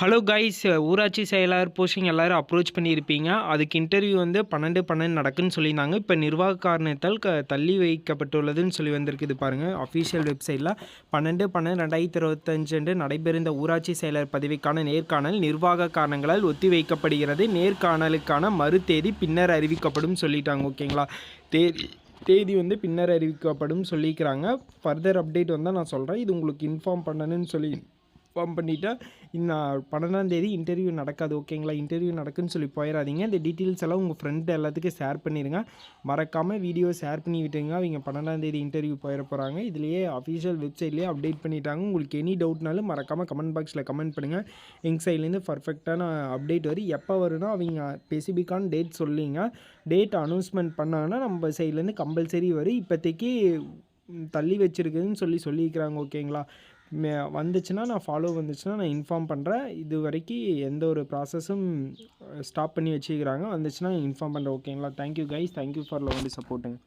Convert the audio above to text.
Hello guys ஊராட்சி செயலாளர் posting எல்லோரும் அப்ரோச் பண்ணியிருப்பீங்க. அதுக்கு இன்டர்வியூ வந்து பன்னெண்டு பன்னெண்டு நடக்குன்னு சொல்லியிருந்தாங்க. இப்போ நிர்வாக காரணத்தால் க தள்ளி வைக்கப்பட்டுள்ளதுன்னு சொல்லி வந்திருக்குது பாருங்கள் அஃபீஷியல் வெப்சைட்டில் பன்னெண்டு பன்னெண்டு ரெண்டாயிரத்தி இருபத்தஞ்சு நடைபெறுந்த ஊராட்சி செயலர் பதவிக்கான நேர்காணல் நிர்வாக காரணங்களால் ஒத்தி வைக்கப்படுகிறது. நேர்காணலுக்கான மறு தேதி பின்னர் அறிவிக்கப்படும் சொல்லிட்டாங்க ஓகேங்களா தேதி தேதி வந்து பின்னர் அறிவிக்கப்படும் சொல்லிக்கிறாங்க. ஃபர்தர் அப்டேட் வந்தால் நான் சொல்கிறேன் இது உங்களுக்கு இன்ஃபார்ம் பண்ணணும்னு சொல்லி இன்ஃபார்ம் பண்ணிவிட்டேன் இன்னும் பன்னெண்டாந்தேதி இன்டர்வியூ நடக்காது ஓகேங்களா இன்டர்வியூ நடக்குன்னு சொல்லி போயிடாதீங்க இந்த டீட்டெயில்ஸ் எல்லாம் உங்கள் ஃப்ரெண்டு எல்லாத்துக்கும் ஷேர் பண்ணிடுங்க மறக்காமல் வீடியோ ஷேர் பண்ணி விட்டுங்க அவங்க பன்னெண்டாந்தேதி இன்டர்வியூ போயிட போகிறாங்க இதுலேயே அஃபிஷியல் வெப்சைட்லேயே அப்டேட் பண்ணிட்டாங்க. உங்களுக்கு எனி டவுட்னாலும் மறக்காமல் கமெண்ட் பாக்ஸில் கமெண்ட் பண்ணுங்கள் எங்கள் சைட்லேருந்து பர்ஃபெக்டான அப்டேட் வரும். எப்போ வரும்னா அவங்க ஸ்பெசிஃபிக்கான டேட் சொல்லிங்க. டேட் அனௌன்ஸ்மெண்ட் பண்ணாங்கன்னா நம்ம சைட்லேருந்து கம்பல்சரி வரும். இப்போதைக்கு தள்ளி வச்சுருக்குதுன்னு சொல்லி சொல்லியிருக்கிறாங்க ஓகேங்களா வந்துச்சுன்னா நான் ஃபாலோ வந்துச்சுன்னா நான் இன்ஃபார்ம் பண்ணுறேன் இது வரைக்கும் எந்த ஒரு ப்ராசஸும் ஸ்டாப் பண்ணி வச்சுக்கிறாங்க. வந்துச்சுன்னா இன்ஃபார்ம் பண்ணுறேன் ஓகேங்களா thank you guys thank you for lovely சப்போர்ட்டுங்க